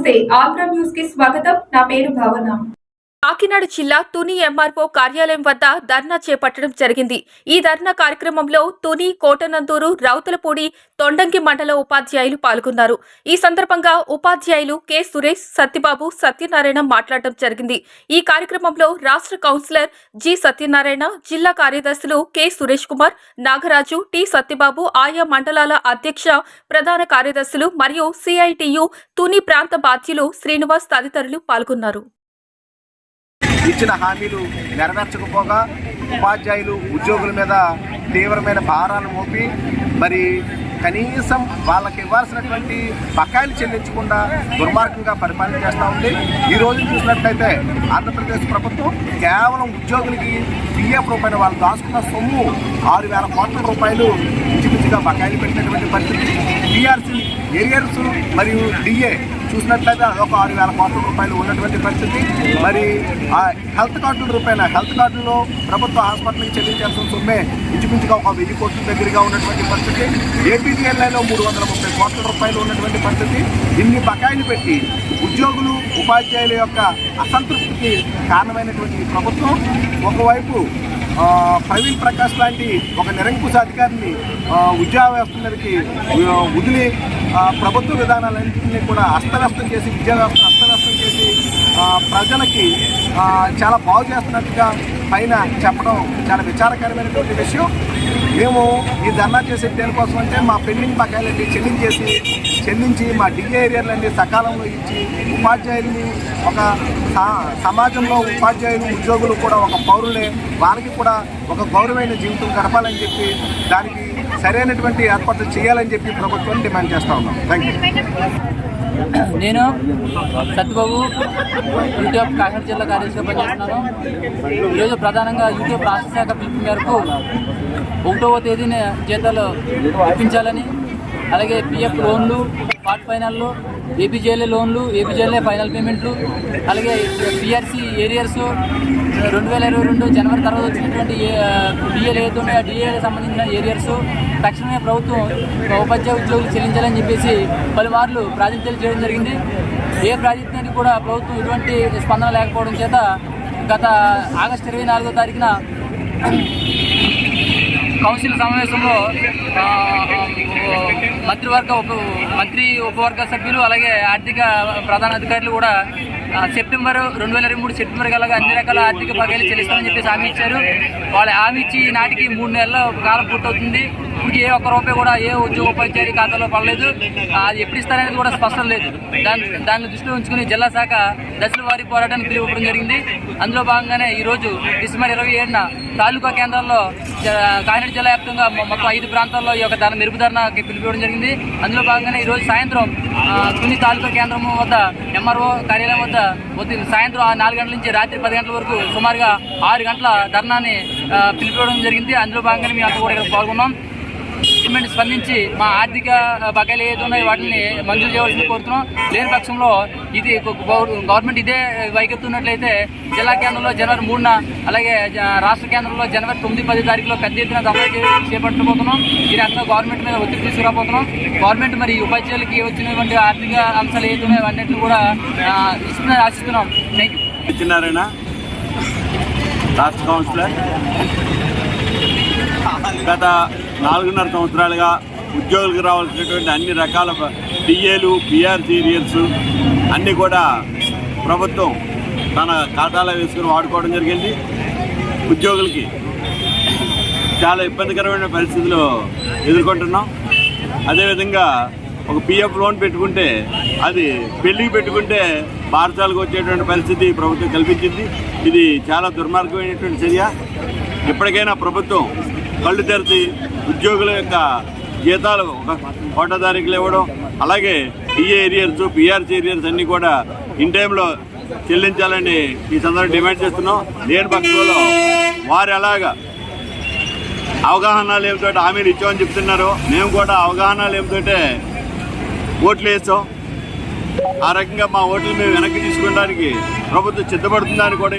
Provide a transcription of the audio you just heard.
నమస్తే ఆంధ్ర న్యూస్ కి స్వాగతం నా పేరు భావన కాకినాడ జిల్లా తుని ఎంఆర్ఓ కార్యాలయం వద్ద ధర్నా చేపట్టడం జరిగింది. ఈ ధర్నా కార్యక్రమంలో తుని కోటనందూరు రౌతులపూడి తొండంగి మండల ఉపాధ్యాయులు పాల్గొన్నారు. ఈ సందర్భంగా ఉపాధ్యాయులు కె. సురేష్ సత్యబాబు సత్యనారాయణ మాట్లాడటం జరిగింది. ఈ కార్యక్రమంలో రాష్ట్ర కౌన్సిలర్ జి. సత్యనారాయణ జిల్లా కార్యదర్శులు కె. సురేష్ కుమార్ నాగరాజు టి. సత్యబాబు ఆయా మండలాల అధ్యక్ష ప్రధాన కార్యదర్శులు మరియు సిఐటియు తుని ప్రాంత బాధ్యులు శ్రీనివాస్ తదితరులు పాల్గొన్నారు. ఇచ్చిన హామీలు నెరవేర్చకపోగా ఉపాధ్యాయులు ఉద్యోగుల మీద తీవ్రమైన భారాలు మోపి మరి కనీసం వాళ్ళకి ఇవ్వాల్సినటువంటి బకాయిలు చెల్లించకుండా దుర్మార్గంగా పరిపాలన చేస్తూ ఉంది. ఈ రోజు చూసినట్లయితే ఆంధ్రప్రదేశ్ ప్రభుత్వం కేవలం ఉద్యోగులకి పిఎఫ్ రూపాయలు వాళ్ళు దాచుకున్న సొమ్ము ఆరు వేల కోట్ల రూపాయలు పూర్తిగా బకాయిలు పెట్టినటువంటి పరిస్థితి. పిఆర్సీ ఏరియర్స్ మరియు డిఏ చూసినట్లయితే అదొక ఆరు వేల కోట్ల రూపాయలు ఉన్నటువంటి పరిస్థితి. మరి ఆ హెల్త్ కార్డుల రూపాయన హెల్త్ కార్డులో ప్రభుత్వ హాస్పిటల్కి చెల్లించాల్సిన సొమ్మే ఇంచుమించుగా ఒక వెయ్యి కోట్ల దగ్గరగా ఉన్నటువంటి పరిస్థితి. ఏపీటీఎల్ఐలో మూడు వందల ముప్పై కోట్ల రూపాయలు ఉన్నటువంటి పరిస్థితి. ఇన్ని బకాయిలు పెట్టి ఉద్యోగులు ఉపాధ్యాయుల యొక్క అసంతృప్తికి కారణమైనటువంటి ప్రభుత్వం. ఒకవైపు ప్రవీణ్ ప్రకాష్ లాంటి ఒక నిరంకుశ అధికారిని ఆ, ఉద్యోగ వ్యవస్థ మీదకి వదిలి ప్రభుత్వ విధానాలన్నింటినీ కూడా అస్తవ్యస్తం చేసి విద్యా వ్యవస్థను అస్తవ్యస్తం చేసి ప్రజలకి చాలా బాగు చేస్తున్నట్టుగా పైన చెప్పడం చాలా విచారకరమైనటువంటి విషయం. మేము ఈ ధర్నా చేసే దేనికోసం అంటే మా పెండింగ్ బకాయిలన్నీ చెల్లించేసి చెల్లించి మా డిఏ ఏరియాలన్నీ సకాలంలో ఇచ్చి ఉపాధ్యాయుల్ని ఒక సమాజంలో ఉపాధ్యాయులు ఉద్యోగులు కూడా ఒక పౌరులే వారికి కూడా ఒక గౌరవమైన జీవితం గడపాలని చెప్పి దానికి సరైనటువంటి ఏర్పాట్లు చేయాలని చెప్పి ప్రభుత్వం డిమాండ్ చేస్తూ ఉన్నాం. థ్యాంక్ యూ నేను సత్యబాబు యూట్యూబ్ కాకినాడ జిల్లా కార్యదర్శిగా పనిచేస్తున్నాను. ఈరోజు ప్రధానంగా యూట్యూబ్ రాష్ట్ర శాఖ పిలుపు మేరకు ఒకటవ తేదీన జీతాలు ఇప్పించాలని అలాగే పిఎఫ్ లోన్లు పార్ట్ ఫైనల్లో ఏపీజేఎల్ఏ లోన్లు ఏపీజేఎల్ఏ ఫైనల్ పేమెంట్లు అలాగే పిఆర్సీ ఏరియర్స్ రెండు వేల ఇరవై రెండు జనవరి తర్వాత వచ్చినటువంటి డిఏలు ఏదైతే ఆ సంబంధించిన ఏరియర్స్ తక్షణమే ప్రభుత్వం ఉపాధ్యాయ ఉద్యోగులు చెల్లించాలని చెప్పేసి పలుమార్లు ప్రాజెక్టులు చేయడం జరిగింది. ఏ ప్రాతినిధ్యానికి కూడా ప్రభుత్వం ఎటువంటి స్పందన లేకపోవడం చేత గత ఆగస్టు ఇరవై నాలుగో తారీఖున కౌన్సిల్ సమావేశంలో మంత్రివర్గ ఉప మంత్రి ఉపవర్గ సభ్యులు అలాగే ఆర్థిక ప్రధాన అధికారులు కూడా సెప్టెంబర్ రెండు వేల ఇరవై మూడు సెప్టెంబర్ కలగా అన్ని రకాల ఆర్థిక బకాయిలు చెల్లిస్తామని చెప్పేసి హామీ ఇచ్చారు. వాళ్ళు హామీ ఇచ్చి నాటికి మూడు నెలల కాలం పూర్తవుతుంది. ఇప్పుడు ఏ ఒక్క రూపాయి కూడా ఏ ఉద్యోగోపాధ్యాయుడి ఖాతాలో పడలేదు. అది ఎప్పుడు ఇస్తారనేది కూడా స్పష్టం లేదు. దాన్ని దాన్ని దృష్టిలో ఉంచుకుని జిల్లా శాఖ దశల వారి పోరాటాన్ని పిలువడం జరిగింది. అందులో భాగంగానే ఈరోజు డిసెంబర్ ఇరవై ఏడున తాలూకా కేంద్రాల్లో కాకినాడ జిల్లా వ్యాప్తంగా మొత్తం ఐదు ప్రాంతాల్లో ఈ యొక్క ధర మెరుపు ధరకి పిలిపివ్వడం జరిగింది. అందులో భాగంగానే ఈరోజు సాయంత్రం తుని తాలూకా కేంద్రం వద్ద ఎంఆర్ఓ కార్యాలయం వద్ద ఉదయం సాయంత్రం నాలుగు గంటల నుంచి రాత్రి పది గంటల వరకు సుమారుగా ఆరు గంటల ధర్నాన్ని పిలిపివ్వడం జరిగింది. అందులో భాగంగానే మేము అంతా కూడా ఇక్కడ పాల్గొన్నాం. గవర్నమెంట్ స్పందించి మా ఆర్థిక బకాయిలు ఏదైతే ఉన్నాయో వాటిని మంజూరు చేయవలసింది కోరుతున్నాం. లేని పక్షంలో ఇది గవర్నమెంట్ ఇదే వైకెత్తున్నట్లయితే జిల్లా కేంద్రంలో జనవరి మూడున అలాగే జ- రాష్ట్ర కేంద్రంలో జనవరి తొమ్మిది పది తారీఖులో పెద్ద ఎత్తున ధర్నా చేపట్టబోతున్నాం. ఈ రకంగా గవర్నమెంట్ మీద ఒత్తిడి తీసుకురాబోతున్నాం గవర్నమెంట్ మరి ఉపాధ్యాయులకి వచ్చినటువంటి ఆర్థిక అంశాలు ఏదైతే ఉన్నాయో కూడా ఇస్తున్నా ఆశిస్తున్నాం. థ్యాంక్ యూ సత్యనారాయణ రాష్ట్ర కౌన్సిలర్. గత నాలుగున్నర సంవత్సరాలుగా ఉద్యోగులకు రావాల్సినటువంటి అన్ని రకాల డిఏలు పిఆర్ సీరియల్స్ అన్నీ కూడా ప్రభుత్వం తన ఖాతాలో వేసుకుని వాడుకోవడం జరిగింది. ఉద్యోగులకి చాలా ఇబ్బందికరమైన పరిస్థితులు ఎదుర్కొంటున్నాం. అదేవిధంగా ఒక పిఎఫ్ లోన్ పెట్టుకుంటే అది పెళ్ళికి పెట్టుకుంటే భారతాలకు వచ్చేటువంటి పరిస్థితి ప్రభుత్వం కల్పించింది. ఇది చాలా దుర్మార్గమైనటువంటి చర్య. ఇప్పటికైనా ప్రభుత్వం కళ్ళు తెరిచి ఉద్యోగుల యొక్క జీతాలు ఒక కోట తారీఖులు ఇవ్వడం అలాగే డిఏ ఏరియర్స్ పిఆర్సీ ఏరియర్స్ అన్నీ కూడా ఇన్ టైంలో చెల్లించాలని ఈ సందర్భంగా డిమాండ్ చేస్తున్నాం. లేని పక్షంలో వారు ఎలాగా అవగాహన లేమితో హామీలు ఇచ్చామని చెప్తున్నారు. మేము కూడా అవగాహన లేమితోటే ఓట్లు వేసాం ఆ రకంగా మా ఓట్లు మేము వెనక్కి తీసుకోవడానికి ప్రభుత్వం సిద్ధపడుతుందని కూడా